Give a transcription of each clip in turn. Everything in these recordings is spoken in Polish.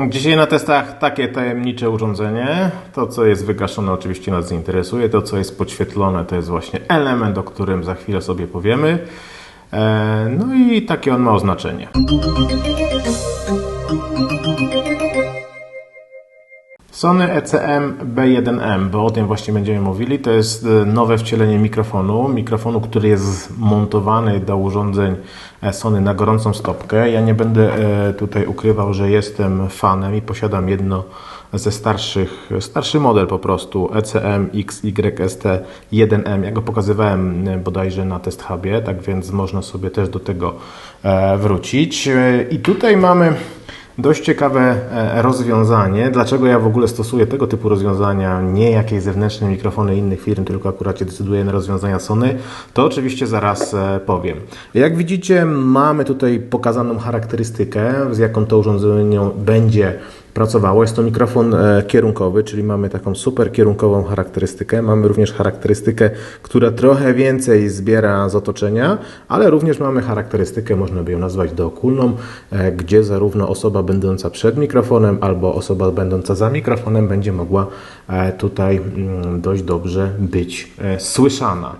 Dzisiaj na testach takie tajemnicze urządzenie. To, co jest wygaszone, oczywiście nas interesuje. To, co jest podświetlone, to jest właśnie element, o którym za chwilę sobie powiemy. E, No i takie on ma oznaczenie. Sony ECM B1M, bo o tym właśnie będziemy mówili. To jest e, nowe wcielenie mikrofonu. Mikrofonu, który jest montowany do urządzeń e, Sony na gorącą stopkę. Ja nie będę e, tutaj ukrywał, że jestem fanem i posiadam jedno ze starszych, starszy model po prostu ECM XYST 1M. Ja go pokazywałem bodajże na Test Hubie, tak więc można sobie też do tego wrócić. I tutaj mamy Dość ciekawe e, rozwiązanie. Dlaczego ja w ogóle stosuję tego typu rozwiązania, nie jakieś zewnętrzne mikrofony innych firm, tylko akurat się decyduję na rozwiązania Sony, to oczywiście zaraz e, powiem. Jak widzicie, mamy tutaj pokazaną charakterystykę, z jaką to urządzenie będzie pracowało. Jest to mikrofon e, kierunkowy, czyli mamy taką super kierunkową charakterystykę. Mamy również charakterystykę, która trochę więcej zbiera z otoczenia, ale również mamy charakterystykę, można by ją nazwać dookulną, e, gdzie zarówno osoba będąca przed mikrofonem albo osoba będąca za mikrofonem będzie mogła e, tutaj mm, dość dobrze być słyszana.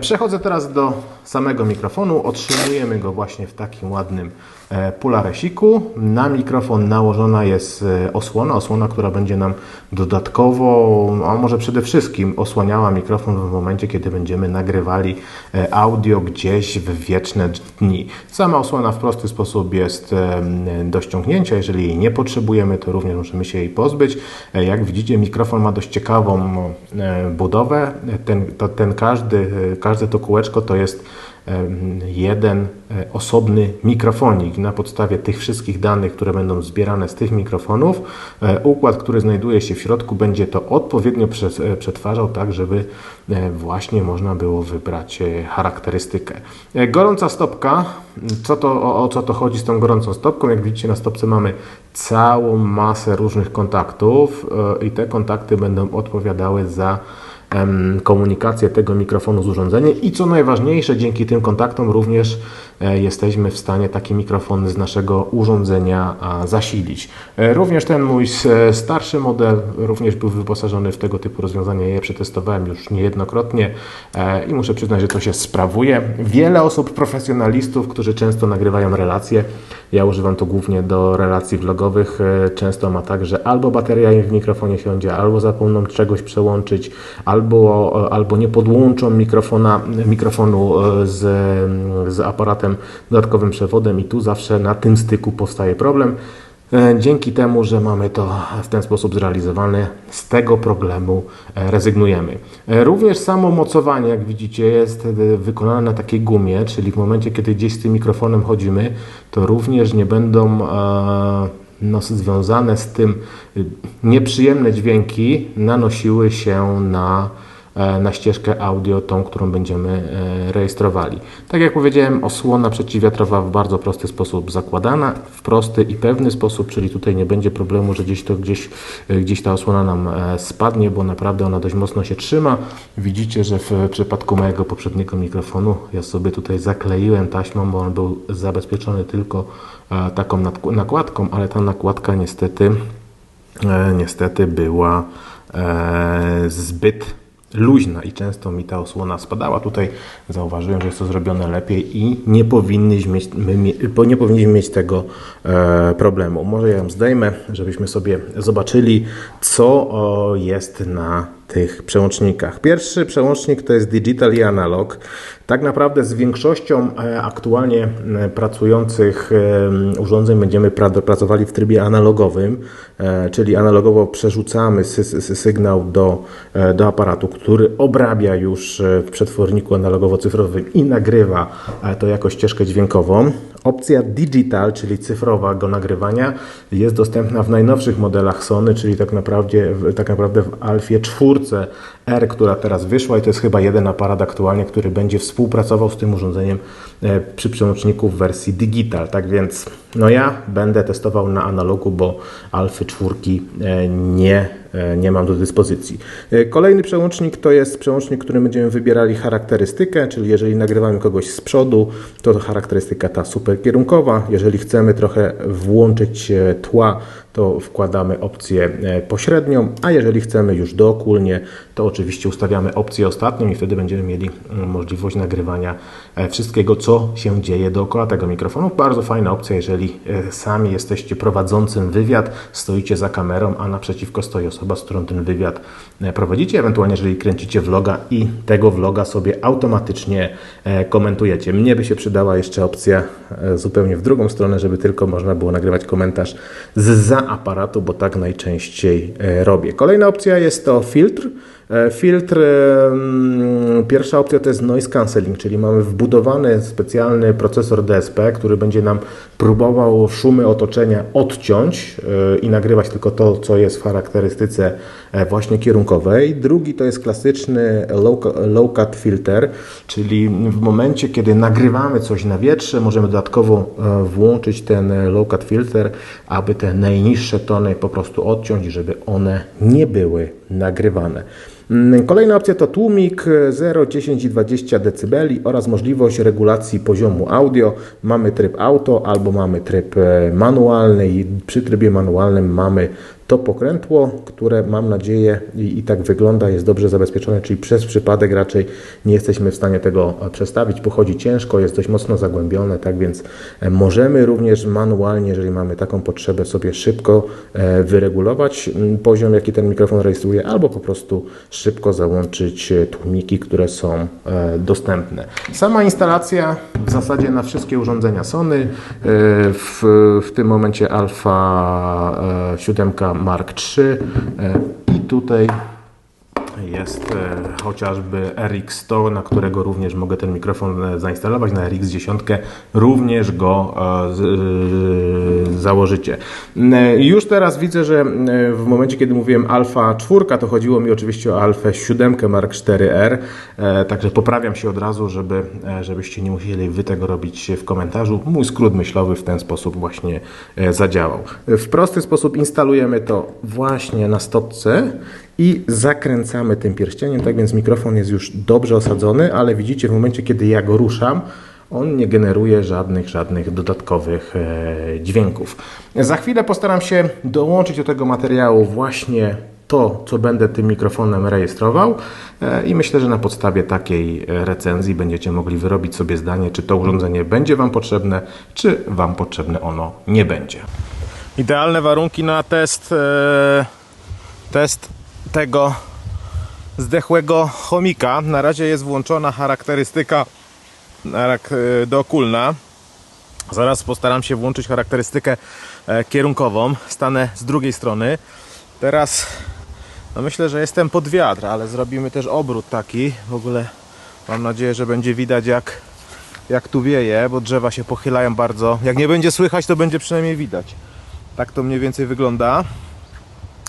Przechodzę teraz do samego mikrofonu. Otrzymujemy go właśnie w takim ładnym e, pularesiku. Na mikrofon nałożona jest e, osłona, osłona, która będzie nam dodatkowo, a może przede wszystkim osłaniała mikrofon w momencie, kiedy będziemy nagrywali e, audio gdzieś w wieczne dni. Sama osłona w prosty sposób jest do ściągnięcia. Jeżeli jej nie potrzebujemy, to również możemy się jej pozbyć. Jak widzicie, mikrofon ma dość ciekawą budowę. Ten, to, ten każdy, każde to kółeczko to jest jeden e, osobny mikrofonik. Na podstawie tych wszystkich danych, które będą zbierane z tych mikrofonów, e, układ, który znajduje się w środku, będzie to odpowiednio e, przetwarzał, tak żeby właśnie można było wybrać charakterystykę. Gorąca stopka, co to, o, o co to chodzi z tą gorącą stopką? Jak widzicie na stopce mamy całą masę różnych kontaktów i te kontakty będą odpowiadały za komunikację tego mikrofonu z urządzeniem i co najważniejsze, dzięki tym kontaktom również jesteśmy w stanie takie mikrofony z naszego urządzenia zasilić. E, Również ten mój starszy model również był wyposażony w tego typu rozwiązania. Je przetestowałem już niejednokrotnie e, i muszę przyznać, że to się sprawuje. Wiele osób, profesjonalistów, którzy często nagrywają relacje, ja używam to głównie do relacji vlogowych, e, często ma tak, że albo bateria w mikrofonie siądzie, albo zapomną czegoś przełączyć, albo, albo nie podłączą mikrofona, mikrofonu e, z, z aparatem dodatkowym przewodem i tu zawsze na tym styku powstaje problem. E, Dzięki temu, że mamy to w ten sposób zrealizowane, z tego problemu e, rezygnujemy. E, Również samo mocowanie, jak widzicie, jest wykonane na takiej gumie, czyli w momencie, kiedy gdzieś z tym mikrofonem chodzimy, to również nie będą no, związane z tym nieprzyjemne dźwięki nanosiły się na, na ścieżkę audio, tą, którą będziemy e, rejestrowali. Tak jak powiedziałem, osłona przeciwwiatrowa w bardzo prosty sposób zakładana, w prosty i pewny sposób, czyli tutaj nie będzie problemu, że gdzieś, to, gdzieś, e, gdzieś ta osłona nam e, spadnie, bo naprawdę ona dość mocno się trzyma. Widzicie, że w przypadku mojego poprzedniego mikrofonu ja sobie tutaj zakleiłem taśmą, bo on był zabezpieczony tylko e, taką nakładką, ale ta nakładka niestety e, niestety była e, zbyt luźna i często mi ta osłona spadała. Tutaj zauważyłem, że jest to zrobione lepiej i nie powinniśmy mieć, nie powinniśmy mieć tego e, problemu. Może ja ją zdejmę, żebyśmy sobie zobaczyli, co jest na tych przełącznikach. Pierwszy przełącznik to jest digital i analog. Tak naprawdę z większością e, aktualnie e, pracujących e, urządzeń będziemy pra- pracowali w trybie analogowym, czyli analogowo przerzucamy sy- sy- sygnał do, do aparatu, który obrabia już w przetworniku analogowo-cyfrowym i nagrywa to jako ścieżkę dźwiękową. Opcja digital, czyli cyfrowego nagrywania, jest dostępna w najnowszych modelach Sony, czyli tak naprawdę, tak naprawdę w Alfie 4 R, która teraz wyszła i to jest chyba jeden aparat aktualnie, który będzie współpracował z tym urządzeniem e, przy przełączniku w wersji digital. Tak więc no ja będę testował na analogu, bo Alfy 4 e, nie, e, nie mam do dyspozycji. E, Kolejny przełącznik to jest przełącznik, którym będziemy wybierali charakterystykę, czyli jeżeli nagrywamy kogoś z przodu, to, to charakterystyka ta super kierunkowa. Jeżeli chcemy trochę włączyć tła, to wkładamy opcję e, pośrednią, a jeżeli chcemy już dookólnie, to oczywiście ustawiamy opcję ostatnią i wtedy będziemy mieli mm, możliwość nagrywania e, wszystkiego, co się dzieje dookoła tego mikrofonu. Bardzo fajna opcja, jeżeli e, sami jesteście prowadzącym wywiad, stoicie za kamerą, a naprzeciwko stoi osoba, z którą ten wywiad prowadzicie, ewentualnie jeżeli kręcicie vloga i tego vloga sobie automatycznie komentujecie. Mnie by się przydała jeszcze opcja zupełnie w drugą stronę, żeby tylko można było nagrywać komentarz z za aparatu, bo tak najczęściej e, robię. Kolejna opcja jest to filtr. E, Filtr, pierwsza opcja to jest noise cancelling, czyli mamy wbudowany specjalny procesor DSP, który będzie nam próbował szumy otoczenia odciąć e, i nagrywać tylko to, co jest w charakterystyce e, właśnie kierunkowej. Drugi to jest klasyczny low, cut filter, czyli w momencie, kiedy nagrywamy coś na wietrze, możemy dodatkowo włączyć ten low cut filter, aby te najniższe tony po prostu odciąć, żeby one nie były nagrywane. Mm, Kolejna opcja to tłumik e, 0, 10 i 20 dB oraz możliwość regulacji poziomu audio. Mamy tryb auto albo mamy tryb e, manualny i przy trybie manualnym mamy to pokrętło, które mam nadzieję i, i tak wygląda, jest dobrze zabezpieczone, czyli przez przypadek raczej nie jesteśmy w stanie tego e, przestawić. Pochodzi ciężko, jest dość mocno zagłębione, tak więc e, możemy również manualnie, jeżeli mamy taką potrzebę, sobie szybko e, wyregulować poziom, jaki ten mikrofon rejestruje, albo po prostu szybko załączyć tłumiki, które są dostępne. Sama instalacja w zasadzie na wszystkie urządzenia Sony, w, w tym momencie Alpha e, 7 Mark III e, i tutaj jest e, chociażby RX100, na którego również mogę ten mikrofon e, zainstalować. Na RX10 również go e, założycie. Już teraz widzę, że w momencie, kiedy mówiłem Alfa 4, to chodziło mi oczywiście o Alfę 7 Mark 4R, e, także poprawiam się od razu, żeby, żebyście nie musieli wy tego robić w komentarzu. Mój skrót myślowy w ten sposób właśnie zadziałał. W prosty sposób instalujemy to właśnie na stopce i zakręcamy tym pierścieniem, tak więc mikrofon jest już dobrze osadzony, ale widzicie w momencie, kiedy ja go ruszam, on nie generuje żadnych, żadnych dodatkowych e, dźwięków. Za chwilę postaram się dołączyć do tego materiału właśnie to, co będę tym mikrofonem rejestrował e, i myślę, że na podstawie takiej e, recenzji będziecie mogli wyrobić sobie zdanie, czy to urządzenie będzie Wam potrzebne, czy Wam potrzebne ono nie będzie. Idealne warunki na test, e, test tego zdechłego chomika. Na razie jest włączona charakterystyka charak- e, dookólna. Zaraz postaram się włączyć charakterystykę e, kierunkową. Stanę z drugiej strony. Teraz no myślę, że jestem pod wiatr, ale zrobimy też obrót taki. W ogóle mam nadzieję, że będzie widać jak, jak tu wieje, bo drzewa się pochylają bardzo. Jak nie będzie słychać, to będzie przynajmniej widać. Tak to mniej więcej wygląda.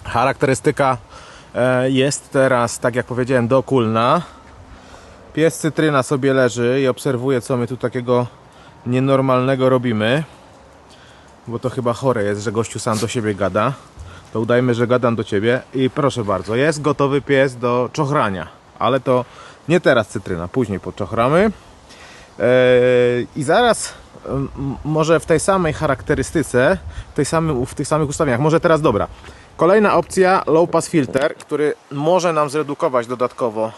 Charakterystyka e, jest teraz, tak jak powiedziałem, dookólna. Pies cytryna sobie leży i obserwuje, co my tu takiego nienormalnego robimy. Bo to chyba chore jest, że gościu sam do siebie gada. To udajmy, że gadam do ciebie. I proszę bardzo, jest gotowy pies do czochrania. Ale to nie teraz cytryna, później poczochramy. Eee, I zaraz może w tej samej charakterystyce, w, tej samym, w tych samych ustawieniach, może teraz dobra. Kolejna opcja, low pass filter, który może nam zredukować dodatkowo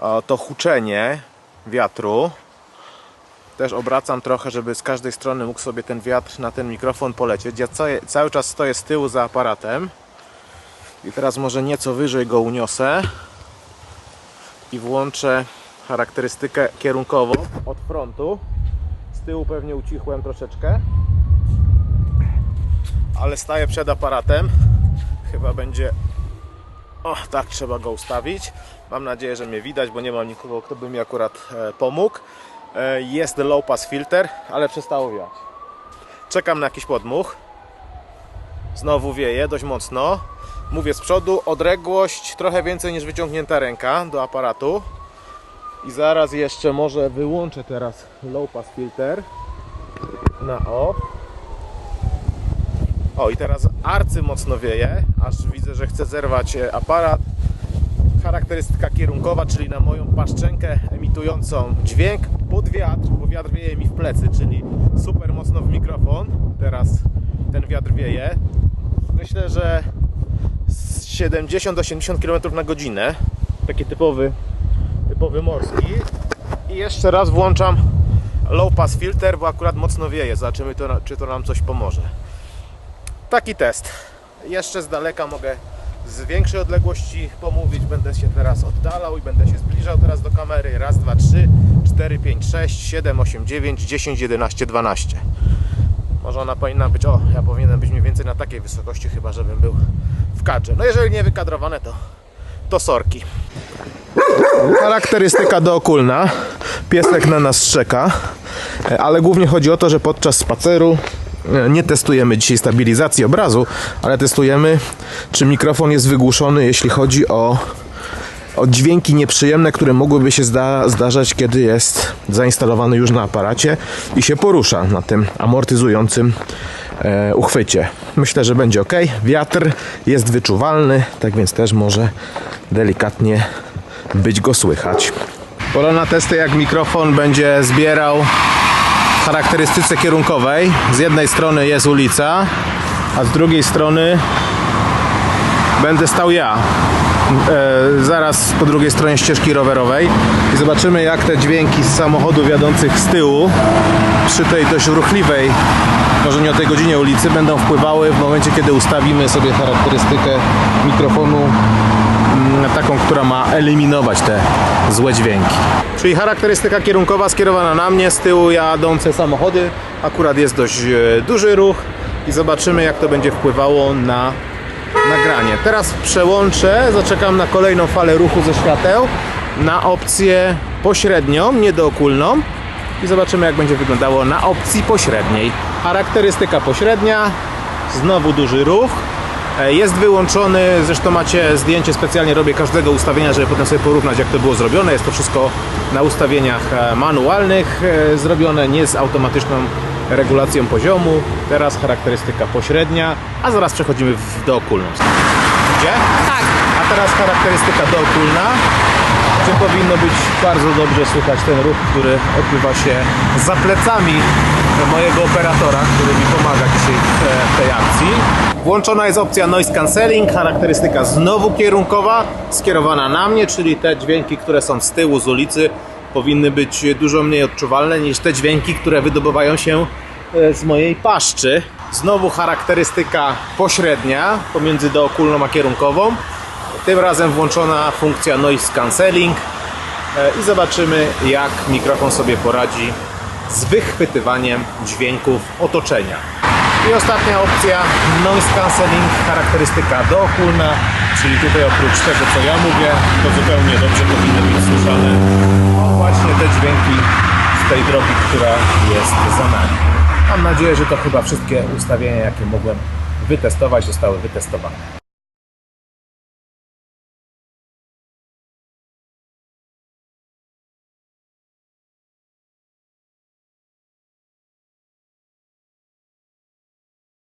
e, to huczenie wiatru. Też obracam trochę, żeby z każdej strony mógł sobie ten wiatr na ten mikrofon polecieć. Ja cały, czas stoję z tyłu za aparatem. I teraz może nieco wyżej go uniosę. I włączę charakterystykę kierunkową od frontu. Z tyłu pewnie ucichłem troszeczkę. Ale staję przed aparatem. Chyba będzie. O, tak trzeba go ustawić. Mam nadzieję, że mnie widać, bo nie mam nikogo, kto by mi akurat e, pomógł. E, jest low pass filter, ale przestało wiać. Czekam na jakiś podmuch. Znowu wieje dość mocno. Mówię z przodu, odległość trochę więcej niż wyciągnięta ręka do aparatu. I zaraz jeszcze może wyłączę teraz low pass filter na off. O i teraz arcy mocno wieje, aż widzę, że chce zerwać e, aparat. Charakterystyka kierunkowa, czyli na moją paszczenkę emitującą dźwięk pod wiatr, bo wiatr wieje mi w plecy, czyli super mocno w mikrofon. Teraz ten wiatr wieje. myślę, że z 70-80 km na godzinę. Taki typowy, typowy morski. I jeszcze raz włączam low pass filter, bo akurat mocno wieje. Zobaczymy, to, czy to nam coś pomoże. Taki test. Jeszcze z daleka mogę z większej odległości pomówić. Będę się teraz oddalał i będę się zbliżał teraz do kamery. Raz, dwa, trzy, cztery, pięć, sześć, siedem, osiem, dziewięć, dziesięć, jedenaście, dwanaście. Może ona powinna być, o, ja powinienem być mniej więcej na takiej wysokości, chyba żebym był w kadrze. No jeżeli nie wykadrowane, to, to sorki. Charakterystyka dookulna. Piesek na nas czeka, ale głównie chodzi o to, że podczas spaceru nie testujemy dzisiaj stabilizacji obrazu, ale testujemy, czy mikrofon jest wygłuszony, jeśli chodzi o, o dźwięki nieprzyjemne, które mogłyby się zda, zdarzać, kiedy jest zainstalowany już na aparacie i się porusza na tym amortyzującym e, uchwycie. Myślę, że będzie ok. Wiatr jest wyczuwalny, tak więc też może delikatnie być go słychać. Pora na testy, jak mikrofon będzie zbierał charakterystyce kierunkowej. Z jednej strony jest ulica, a z drugiej strony będę stał ja. E, zaraz po drugiej stronie ścieżki rowerowej i zobaczymy jak te dźwięki z samochodów jadących z tyłu przy tej dość ruchliwej może nie o tej godzinie ulicy będą wpływały w momencie kiedy ustawimy sobie charakterystykę mikrofonu taką, która ma eliminować te złe dźwięki. Czyli charakterystyka kierunkowa skierowana na mnie, z tyłu jadące samochody. Akurat jest dość e, duży ruch i zobaczymy jak to będzie wpływało na nagranie. Teraz przełączę, zaczekam na kolejną falę ruchu ze świateł na opcję pośrednią, niedookulną i zobaczymy jak będzie wyglądało na opcji pośredniej. Charakterystyka pośrednia, znowu duży ruch. E, Jest wyłączony, zresztą macie zdjęcie, specjalnie robię każdego ustawienia, żeby potem sobie porównać jak to było zrobione. Jest to wszystko na ustawieniach e, manualnych e, zrobione, nie z automatyczną regulacją poziomu. Teraz charakterystyka pośrednia, a zaraz przechodzimy w dookulną. Gdzie? Tak. A teraz charakterystyka dookulna, gdzie powinno być bardzo dobrze słychać ten ruch, który odbywa się za plecami mojego operatora, który mi pomaga dzisiaj w w tej akcji. Włączona jest opcja noise cancelling, charakterystyka znowu kierunkowa, skierowana na mnie, czyli te dźwięki, które są z tyłu, z ulicy, powinny być dużo mniej odczuwalne niż te dźwięki, które wydobywają się e, z mojej paszczy. Znowu charakterystyka pośrednia pomiędzy dookulną a kierunkową. Tym razem włączona funkcja noise cancelling E, i zobaczymy jak mikrofon sobie poradzi z wychwytywaniem dźwięków otoczenia. I ostatnia opcja noise cancelling, charakterystyka dookulna, czyli tutaj oprócz tego co ja mówię, to zupełnie dobrze powinny być słyszane o właśnie te dźwięki z tej drogi, która jest za nami. Mam nadzieję, że to chyba wszystkie ustawienia, jakie mogłem wytestować, zostały wytestowane.